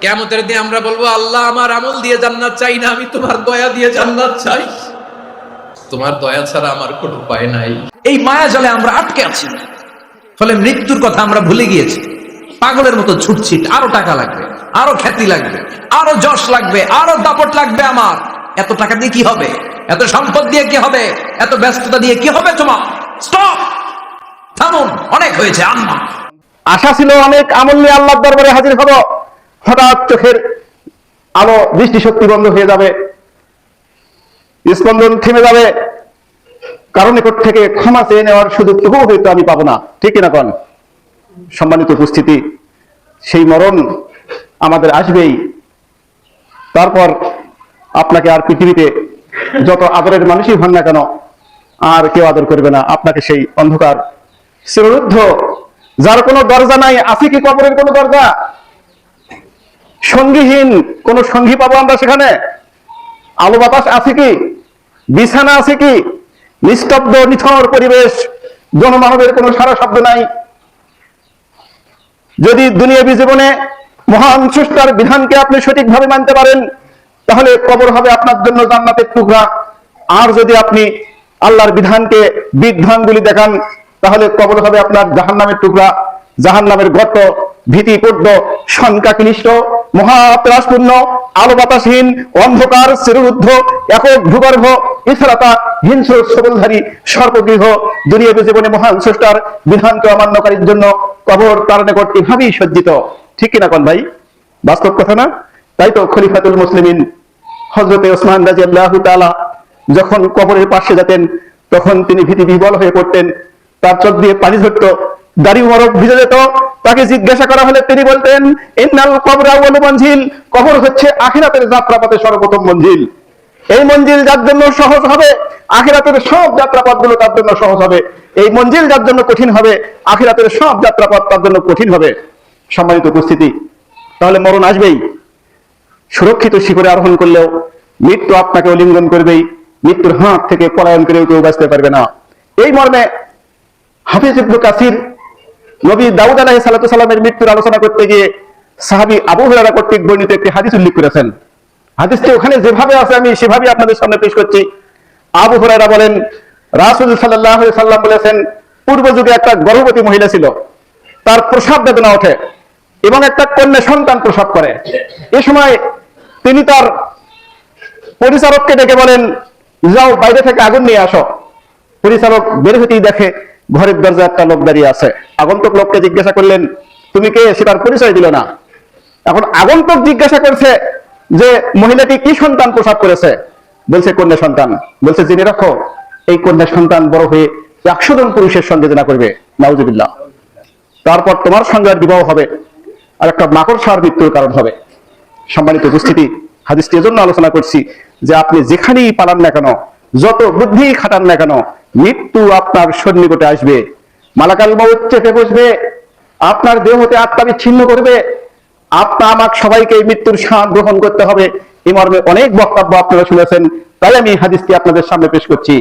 কেমতের দিয়ে আমরা বলব, আল্লাহ আমার আমল দিয়ে জান্নাত চাই না, আমি তোমার দয়া দিয়ে জান্নাত চাই। তোমার দয়া ছাড়া আমার কোনো উপায় নাই। এই মায়া জালে আমরা আটকে আছি। ফলে মৃত্যুর কথা আমরা ভুলে গিয়েছি। পাগলের মতো ছুটছি, আরও টাকা লাগবে, আরও খ্যাতি লাগবে, আরও যশ লাগবে, আরও দাপট লাগবে আমার। এত টাকা দিয়ে কি হবে? এত সম্পদ দিয়ে কি হবে? এত ব্যস্ততা দিয়ে কি হবে তোমার? স্টপ! থামুন, অনেক হয়েছে, আম্মা। আশা ছিল অনেক আমল নিয়ে আল্লাহর দরবারে হাজির হব। হঠাৎ চোখের আলো দৃষ্টি শক্তি বন্ধ হয়ে যাবে। স্পন্দন থেমে যাবে। কারণ নিকট থেকে ক্ষমা চেয়ে নেওয়ার সুযোগটুকুও হয়তো আমি পাবো না। ঠিক কিনা কন? সম্মানিত উপস্থিতি, সেই মরণ আমাদের আসবেই। তারপর আপনাকে আর পৃথিবীতে যত আদরের মানুষই হন না কেন, আর কেউ আদর করবে না। আপনাকে সেই অন্ধকার চিররুদ্ধ যার কোনো দরজা নাই, আছে কি কবরের কোনো দরজা? সঙ্গীহীন কোন সঙ্গী পাবো আমরা সেখানে? আলো বাতাস আছে কি? বিছানা আছে কি? নিস্তব্ধ, নিথর পরিবেশ, জনমানবের কোনো সারা শব্দ নাই। যদি দুনিয়াবী জীবনে মহান স্রষ্টার বিধানকে আপনি সঠিকভাবে মানতে পারেন, তাহলে কবর হবে আপনার জন্য জান্নাতের টুকরা। আর যদি আপনি আল্লাহর বিধানকে বিধানগুলি দেখান, তাহলে কবর হবে আপনার জাহান্নামের টুকরা। জাহান্নামের গর্ত, ভীতিপূর্ণ শঙ্কা ক্লিষ্ট মহাপ্রাসপূর্ণ আলো বাতাসহীন অন্ধকার চিরুদ্ধ একক ভূগর্ভ ইসরাতা হিংস্র সবলধারী সর্বগৃহ দুনিয়াবী জীবনে মহান স্রষ্টার, বিধানকে অমান্যকারীর জন্য কবর তার নিকট এভাবেই সজ্জিত। ঠিক কিনা কন ভাই? বাস্তব কথা না? তাই তো খলিফাতুল মুসলিমিন হজরতে ওসমান রাজি আল্লাহ তালা যখন কবরের পাশে যেতেন, তখন তিনি ভীতি বিবল হয়ে পড়তেন। তার চোখ দিয়ে পানি ঝরত দাড়ি মরক ভিজে যেত। তাকে জিজ্ঞাসা করা হলে তিনি বলতেন, ইন্নাল কবরা ওয়াল মঞ্জিল, কবর হচ্ছে আখিরাতের যাত্রাপথে সর্বপ্রথম মঞ্জিল। এই মঞ্জিল যার জন্য সহজ হবে, আখিরাতের সব যাত্রাপথগুলো তার জন্য সহজ হবে। এই মঞ্জিল যার জন্য কঠিন হবে, আখিরাতের সব যাত্রাপথ তার জন্য কঠিন হবে। সম্মানিত উপস্থিতি, তাহলে মরণ আসবেই। সুরক্ষিত শিখরে আরোহণ করলেও মৃত্যু আপনাকে অলিঙ্গন করবেই। মৃত্যুর হাত থেকে পলায়ন করেও কেউ বাঁচতে পারবে না। এই মর্মে হাফিজ ইবনু কাসির নবী দাউদ আলাহি সাল্লাতু সাল্লামের মৃত্যুর আলোচনা করতে গিয়ে সাহাবি আবু হুরারা কর্তৃক বর্ণিত একটি হাদিস উল্লেখ করেছেন। হাদিসটি ওখানে যেভাবে আছে আমি সেভাবে আপনাদের সামনে পেশ করছি। আবু হুরারা বলেন, রাসুল সাল্লাহ সাল্লাম বলেছেন, পূর্ব যুগে একটা গর্ভবতী মহিলা ছিল, তার প্রসাব বেদনা ওঠে এবং একটা কন্যা সন্তান প্রসব করে। এ সময় তিনি তার পরিচারককে ডেকে বলেন, যাও বাইরে থেকে আগুন নিয়ে আসো। পরিচালক বের হতেই দেখে, ঘরের দরজা একটা লোক দাঁড়িয়ে আছে। আগন্তুক লোককে জিজ্ঞাসা করলেন, তুমি কে? সেটার পরিচয় দিল না। এখন আগন্তুক জিজ্ঞাসা করছে যে, মহিলাটি কি সন্তান প্রসাব করেছে বলছে, কন্যা সন্তান। বলছে, জেনে রাখো, এই কন্যা সন্তান বড় হয়ে একশো জন পুরুষের সঙ্গে জেনা করবে। নাউজুবিল্লাহ। তারপর তোমার সঙ্গে আর বিবাহ হবে আর একটা মাকড়সার মৃত্যুর কারণ হবে। সম্মানিত উপস্থিতি, হাদিসটি এজন্য আলোচনা করছি যে আপনি যেখানেই পালান না কেন, যত বুদ্ধি খাটান না কেন, মৃত্যু আপনার সন্নিকটে আসবে। মালাকাল মৌত চেপে বসবে, আপনার দেহতে আত্মা বিচ্ছিন্ন করবে আপনা আমাক সবাইকে মৃত্যুর স্বাদ গ্রহণ করতে হবে। এই মর্মে অনেক বক্তব্য আপনারা শুনেছেন, তাই আমি হাদিসটি আপনাদের সামনে পেশ করছি।